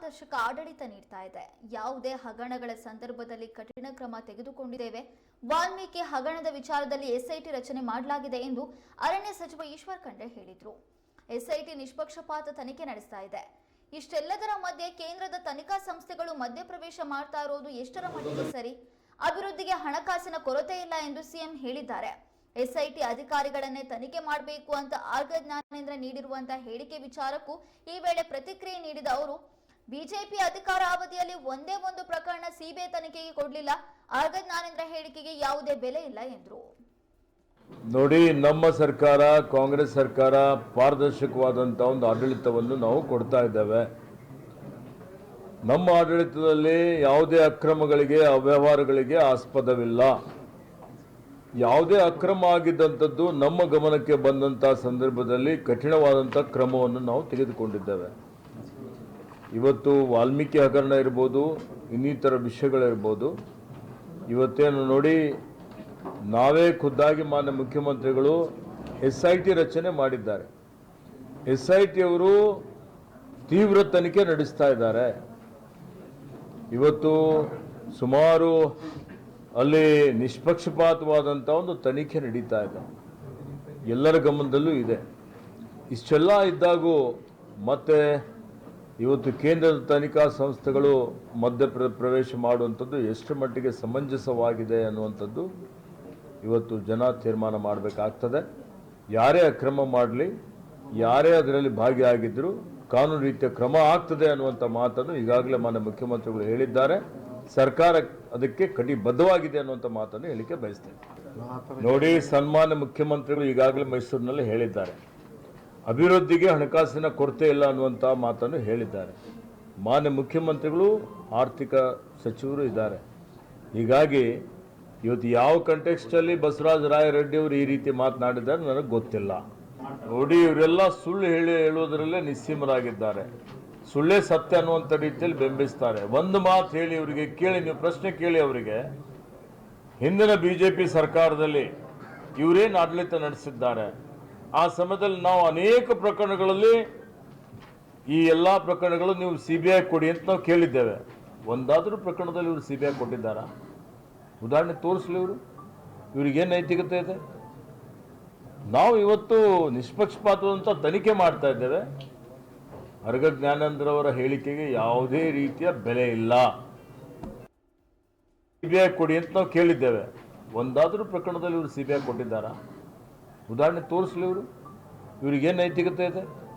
ಪಾರದರ್ಶಕ ಆಡಳಿತ ನೀಡ್ತಾ ಇದೆ. ಯಾವುದೇ ಹಗರಣಗಳ ಸಂದರ್ಭದಲ್ಲಿ ಕಠಿಣ ಕ್ರಮ ತೆಗೆದುಕೊಂಡಿದ್ದೇವೆ. ವಾಲ್ಮೀಕಿ ಹಗರಣದ ವಿಚಾರದಲ್ಲಿ ಎಸ್ಐಟಿ ರಚನೆ ಮಾಡಲಾಗಿದೆ ಎಂದು ಅರಣ್ಯ ಸಚಿವ ಈಶ್ವರ್ ಖಂಡ್ರೆ ಹೇಳಿದರು. ಎಸ್ಐಟಿ ನಿಷ್ಪಕ್ಷಪಾತ ತನಿಖೆ ನಡೆಸ್ತಾ ಇದೆ. ಇಷ್ಟೆಲ್ಲದರ ಮಧ್ಯೆ ಕೇಂದ್ರದ ತನಿಖಾ ಸಂಸ್ಥೆಗಳು ಮಧ್ಯಪ್ರವೇಶ ಮಾಡ್ತಾ ಇರೋದು ಎಷ್ಟರ ಮಟ್ಟಿಗೆ ಸರಿ? ಅಭಿವೃದ್ಧಿಗೆ ಹಣಕಾಸಿನ ಕೊರತೆ ಇಲ್ಲ ಎಂದು ಸಿಎಂ ಹೇಳಿದ್ದಾರೆ. ಎಸ್ಐಟಿ ಅಧಿಕಾರಿಗಳನ್ನೇ ತನಿಖೆ ಮಾಡಬೇಕು ಅಂತ ಆರ್ಗ ಜ್ಞಾನೇಂದ್ರ ನೀಡಿರುವಂತಹ ಹೇಳಿಕೆ ವಿಚಾರಕ್ಕೂ ಈ ವೇಳೆ ಪ್ರತಿಕ್ರಿಯೆ ನೀಡಿದ ಅವರು ಬಿಜೆಪಿ ಅಧಿಕಾರ ಅವಧಿಯಲ್ಲಿ ಒಂದೇ ಒಂದು ಪ್ರಕರಣ ಸಿಬಿಐ ತನಿಖೆಗೆ ಕೊಡಲಿಲ್ಲ. ಆಗ ಜ್ಞಾನೇಂದ್ರ ಹೇಳಿಕೆಗೆ ಯಾವುದೇ ಬೆಲೆ ಇಲ್ಲ ಎಂದರು. ನೋಡಿ, ನಮ್ಮ ಸರ್ಕಾರ, ಕಾಂಗ್ರೆಸ್ ಸರ್ಕಾರ ಪಾರದರ್ಶಕವಾದಂಥ ಒಂದು ಆಡಳಿತವನ್ನು ನಾವು ಕೊಡ್ತಾ ಇದ್ದೇವೆ. ನಮ್ಮ ಆಡಳಿತದಲ್ಲಿ ಯಾವುದೇ ಅಕ್ರಮಗಳಿಗೆ, ಅವ್ಯವಹಾರಗಳಿಗೆ ಆಸ್ಪದವಿಲ್ಲ. ಯಾವುದೇ ಅಕ್ರಮ ಆಗಿದ್ದಂಥದ್ದು ನಮ್ಮ ಗಮನಕ್ಕೆ ಬಂದಂಥ ಸಂದರ್ಭದಲ್ಲಿ ಕಠಿಣವಾದಂಥ ಕ್ರಮವನ್ನು ನಾವು ತೆಗೆದುಕೊಂಡಿದ್ದೇವೆ. ಇವತ್ತು ವಾಲ್ಮೀಕಿ ಹಗರಣ ಇರ್ಬೋದು, ಇನ್ನಿತರ ವಿಷಯಗಳಿರ್ಬೋದು. ಇವತ್ತೇನು ನೋಡಿ, ನಾವೇ ಖುದ್ದಾಗಿ ಮಾನ್ಯ ಮುಖ್ಯಮಂತ್ರಿಗಳು ಎಸ್ ಐ ಟಿ ರಚನೆ ಮಾಡಿದ್ದಾರೆ. ಎಸ್ ಐ ಟಿ ಅವರು ತೀವ್ರ ತನಿಖೆ ನಡೆಸ್ತಾ ಇದ್ದಾರೆ. ಇವತ್ತು ಸುಮಾರು ಅಲ್ಲಿ ನಿಷ್ಪಕ್ಷಪಾತವಾದಂಥ ಒಂದು ತನಿಖೆ ನಡೀತಾ ಇದೆ. ಎಲ್ಲರ ಗಮನದಲ್ಲೂ ಇದೆ. ಇಷ್ಟೆಲ್ಲ ಇದ್ದಾಗೂ ಮತ್ತೆ ಇವತ್ತು ಕೇಂದ್ರದ ತನಿಖಾ ಸಂಸ್ಥೆಗಳು ಮಧ್ಯ ಪ್ರ- ಪ್ರವೇಶ ಮಾಡುವಂಥದ್ದು ಎಷ್ಟು ಮಟ್ಟಿಗೆ ಸಮಂಜಸವಾಗಿದೆ ಅನ್ನುವಂಥದ್ದು ಇವತ್ತು ಜನ ತೀರ್ಮಾನ ಮಾಡಬೇಕಾಗ್ತದೆ. ಯಾರೇ ಅಕ್ರಮ ಮಾಡಲಿ, ಯಾರೇ ಅದರಲ್ಲಿ ಭಾಗಿಯಾಗಿದ್ದರೂ ಕಾನೂನು ರೀತಿಯ ಕ್ರಮ ಆಗ್ತದೆ ಅನ್ನುವಂಥ ಮಾತನ್ನು ಈಗಾಗಲೇ ಮಾನ್ಯ ಮುಖ್ಯಮಂತ್ರಿಗಳು ಹೇಳಿದ್ದಾರೆ. ಸರ್ಕಾರ ಅದಕ್ಕೆ ಕಟಿಬದ್ಧವಾಗಿದೆ ಅನ್ನುವಂಥ ಮಾತನ್ನು ಹೇಳಿಕೆ ಬಯಸ್ತೇನೆ. ನೋಡಿ ಸನ್ಮಾನ್ಯ ಮುಖ್ಯಮಂತ್ರಿಗಳು ಈಗಾಗಲೇ ಮೈಸೂರಿನಲ್ಲಿ ಹೇಳಿದ್ದಾರೆ. ಅಭಿವೃದ್ಧಿಗೆ ಹಣಕಾಸಿನ ಕೊರತೆ ಇಲ್ಲ ಅನ್ನುವಂಥ ಮಾತನ್ನು ಹೇಳಿದ್ದಾರೆ. ಮಾನ್ಯ ಮುಖ್ಯಮಂತ್ರಿಗಳು, ಆರ್ಥಿಕ ಸಚಿವರು ಇದ್ದಾರೆ. ಹೀಗಾಗಿ ಇವತ್ತು ಯಾವ ಕಂಟೆಕ್ಸ್ಟಲ್ಲಿ ಬಸವರಾಜ ರಾಯ ರೆಡ್ಡಿ ಅವರು ಈ ರೀತಿ ಮಾತನಾಡಿದ್ದಾರೆ ನನಗೆ ಗೊತ್ತಿಲ್ಲ. ನೋಡಿ, ಇವರೆಲ್ಲ ಸುಳ್ಳು ಹೇಳಿ ಹೇಳುವುದರಲ್ಲೇ ನಿಸ್ಸೀಮರಾಗಿದ್ದಾರೆ. ಸುಳ್ಳೇ ಸತ್ಯ ಅನ್ನುವಂಥ ರೀತಿಯಲ್ಲಿ ಬೆಂಬಿಸ್ತಾರೆ ಒಂದು ಮಾತು ಹೇಳಿ ಇವರಿಗೆ ಕೇಳಿ, ನೀವು ಪ್ರಶ್ನೆ ಕೇಳಿ ಅವರಿಗೆ, ಹಿಂದಿನ ಬಿಜೆಪಿ ಸರ್ಕಾರದಲ್ಲಿ ಇವರೇನು ಆಡಳಿತ ನಡೆಸಿದ್ದಾರೆ? ಆ ಸಮಯದಲ್ಲಿ ನಾವು ಅನೇಕ ಪ್ರಕರಣಗಳಲ್ಲಿ ಈ ಎಲ್ಲ ಪ್ರಕರಣಗಳು ನೀವು ಸಿ ಬಿ ಐ ಕೊಡಿ ಅಂತ ನಾವು ಕೇಳಿದ್ದೇವೆ. ಒಂದಾದರೂ ಪ್ರಕರಣದಲ್ಲಿ ಇವರು ಸಿ ಬಿ ಐ ಕೊಟ್ಟಿದ್ದಾರಾ? ಉದಾಹರಣೆ ತೋರಿಸ್ಲಿ ಇವರು. ಇವ್ರಿಗೇನು ನೈತಿಕತೆ ಇದೆ? ನಾವು ಇವತ್ತು ನಿಷ್ಪಕ್ಷಪಾತವಂತ ತನಿಖೆ ಮಾಡ್ತಾ ಇದ್ದೇವೆ. ಅರ್ಗ ಜ್ಞಾನೇಂದ್ರವರ ಹೇಳಿಕೆಗೆ ಯಾವುದೇ ರೀತಿಯ ಬೆಲೆ ಇಲ್ಲ. ಸಿ ಬಿ ಐ ಕೊಡಿ ಅಂತ ನಾವು ಕೇಳಿದ್ದೇವೆ. ಒಂದಾದರೂ ಪ್ರಕರಣದಲ್ಲಿ ಇವರು ಸಿ ಬಿ ಐ ಕೊಟ್ಟಿದ್ದಾರಾ? ಉದಾಹರಣೆ ತೋರಿಸ್ಲಿ ಇವರು. ಇವ್ರಿಗೇನು ನೈತಿಕತೆ ಇದೆ?